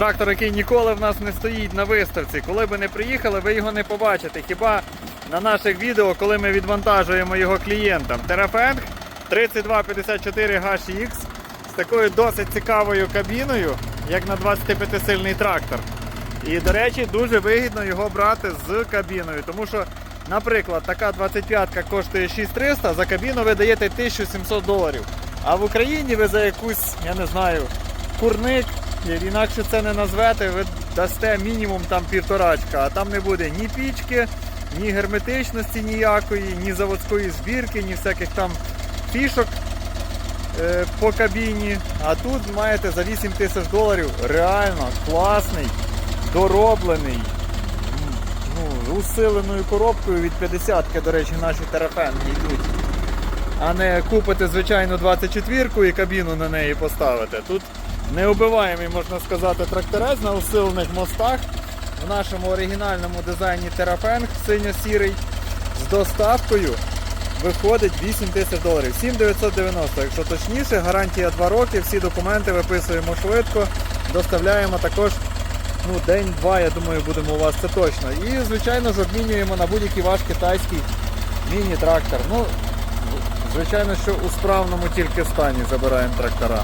Трактор, який ніколи в нас не стоїть на виставці. Коли би не приїхали, ви його не побачите. Хіба на наших відео, коли ми відвантажуємо його клієнтам. Терафенг 3254 HX з такою досить цікавою кабіною, як на 25-сильний трактор. І, до речі, дуже вигідно його брати з кабіною, тому що, наприклад, така 25-ка коштує 6300, за кабіну ви даєте 1700 доларів. А в Україні ви за якусь, я не знаю, курник, інакше це не назвете, ви дасте мінімум там півторачка, а там не буде ні пічки, ні герметичності ніякої, ні заводської збірки, ні всяких там фішок е, по кабіні. А тут маєте за 8 тисяч доларів реально класний, дороблений, ну, усиленою коробкою від 50-ки, до речі, наші терафенги йдуть. А не купити звичайну 24-ку і кабіну на неї поставити. Тут неубиваємий, можна сказати, тракторець на усилених мостах. В нашому оригінальному дизайні Terrafeng синьо-сірий з доставкою виходить 8 тисяч доларів. 7990, якщо точніше, гарантія 2 роки, всі документи виписуємо швидко, доставляємо також ну, день-два, я думаю, будемо у вас це точно. І, звичайно ж, обмінюємо на будь-який ваш китайський міні-трактор. Ну, звичайно, що у справному тільки стані забираємо трактора.